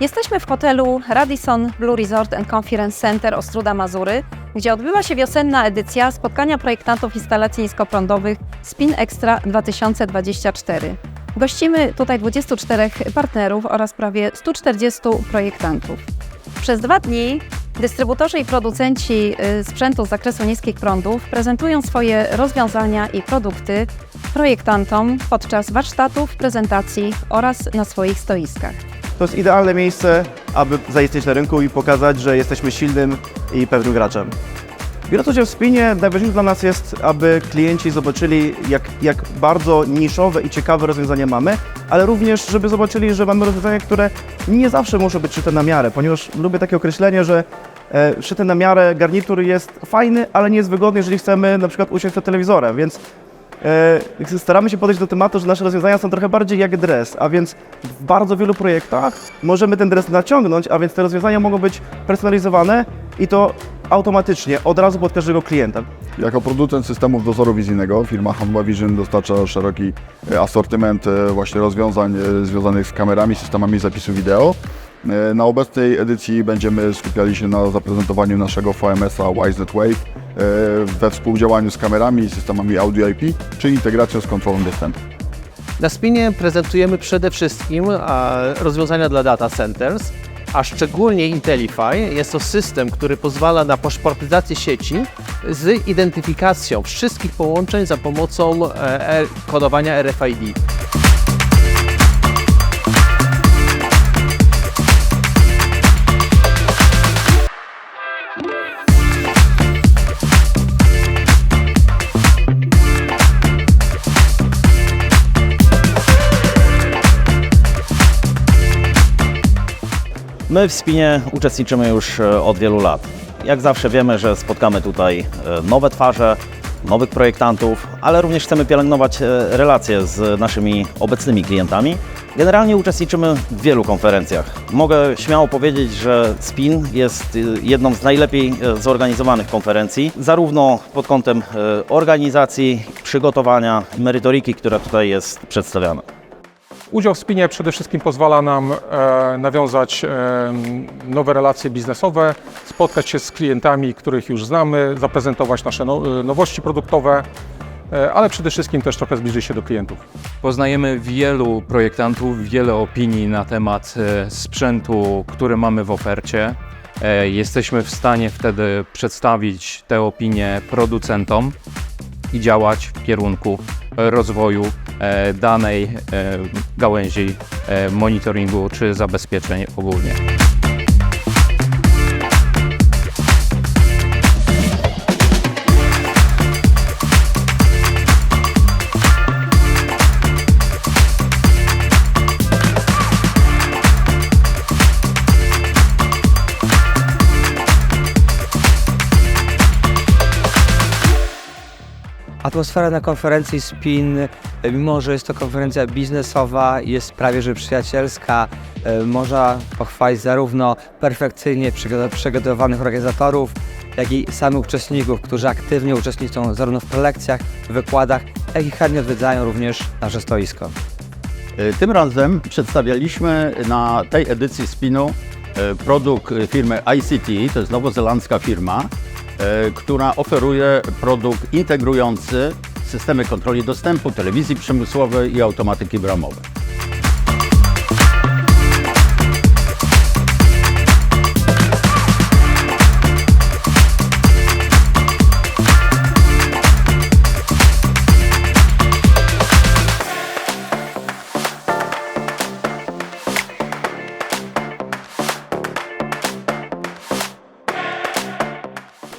Jesteśmy w hotelu Radisson Blue Resort and Conference Center Ostruda Mazury, gdzie odbywa się wiosenna edycja spotkania projektantów instalacji niskoprądowych Spin Extra 2024. Gościmy tutaj 24 partnerów oraz prawie 140 projektantów. Przez dwa dni dystrybutorzy i producenci y, sprzętu z zakresu niskich prądów prezentują swoje rozwiązania i produkty projektantom podczas warsztatów, prezentacji oraz na swoich stoiskach. To jest idealne miejsce, aby zaistnieć na rynku i pokazać, że jesteśmy silnym i pewnym graczem. Biorąc udział w spinie, najważniejsze dla nas jest, aby klienci zobaczyli, jak, jak bardzo niszowe i ciekawe rozwiązania mamy, ale również, żeby zobaczyli, że mamy rozwiązania, które nie zawsze muszą być szyte na miarę, ponieważ lubię takie określenie, że e, na miarę garnitur jest fajny, ale nie jest wygodny, jeżeli chcemy na przykład usiąść przed telewizorem, więc E, staramy się podejść do tematu, że nasze rozwiązania są trochę bardziej jak dres, a więc w bardzo wielu projektach możemy ten dres naciągnąć, a więc te rozwiązania mogą być personalizowane i to automatycznie, od razu pod każdego klienta. Jako producent systemów dozoru wizyjnego firma Hanwha Vision dostarcza szeroki e, asortyment e, właśnie rozwiązań e, związanych z kamerami, systemami zapisu wideo. Na obecnej edycji będziemy skupiali się na zaprezentowaniu naszego VMS-a WiseNet Wave e, we współdziałaniu z kamerami i systemami audio IP, czy integracją z kontrolą dostępu. Na Spinie prezentujemy przede wszystkim rozwiązania dla data centers, a szczególnie Intelify. Jest to system, który pozwala na paszportyzację sieci z identyfikacją wszystkich połączeń za pomocą e, e, kodowania RFID. My w Spinie uczestniczymy już e, od wielu lat. Jak zawsze wiemy, że spotkamy tutaj e, nowe twarze, nowych projektantów, ale również chcemy pielęgnować e, relacje z naszymi obecnymi klientami. Generalnie uczestniczymy w wielu konferencjach. Mogę śmiało powiedzieć, że Spin jest jedną z najlepiej zorganizowanych konferencji, zarówno pod kątem organizacji, przygotowania, merytoryki, która tutaj jest przedstawiana. Udział w spinie przede wszystkim pozwala nam e, nawiązać e, nowe relacje biznesowe, spotkać się z klientami, których już znamy, zaprezentować nasze no, e, nowości produktowe, ale przede wszystkim też trochę zbliżyć się do klientów. Poznajemy wielu projektantów, wiele opinii na temat sprzętu, który mamy w ofercie. Jesteśmy w stanie wtedy przedstawić te opinie producentom i działać w kierunku rozwoju danej e, gałęzi e, monitoringu czy zabezpieczeń ogólnie. Atmosfera na konferencji Spin, e, mimo że jest to konferencja biznesowa, jest prawie że przyjacielska. E, Można pochwalić zarówno perfekcyjnie przygo- przygotowanych organizatorów, jak i samych uczestników, którzy aktywnie uczestniczą zarówno w prelekcjach, wykładach, jak i chętnie odwiedzają również nasze stoisko. E, Tym razem przedstawialiśmy na tej edycji Spinu produkt firmy ICT, to jest nowozelandzka firma, która oferuje produkt integrujący systemy kontroli dostępu, telewizji przemysłowej i automatyki bramowej.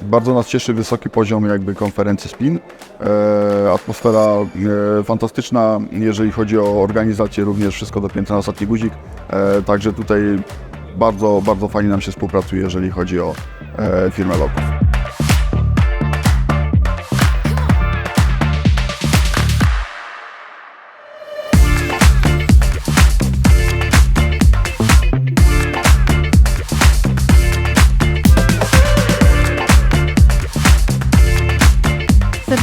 Bardzo nas cieszy wysoki poziom jakby konferencji SPIN. E, atmosfera e, fantastyczna, jeżeli chodzi o organizację, również wszystko dopięte na ostatni guzik. E, także tutaj bardzo, bardzo fajnie nam się współpracuje, jeżeli chodzi o e, firmę Loków.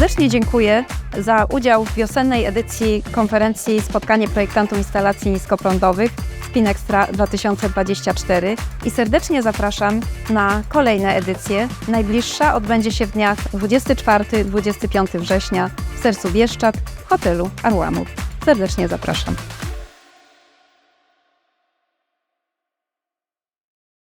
Serdecznie dziękuję za udział w wiosennej edycji konferencji Spotkanie Projektantów Instalacji Niskoprądowych Spin Extra 2024 i serdecznie zapraszam na kolejne edycje. Najbliższa odbędzie się w dniach 24-25 września w sercu Bieszczad w hotelu Arłamut. Serdecznie zapraszam.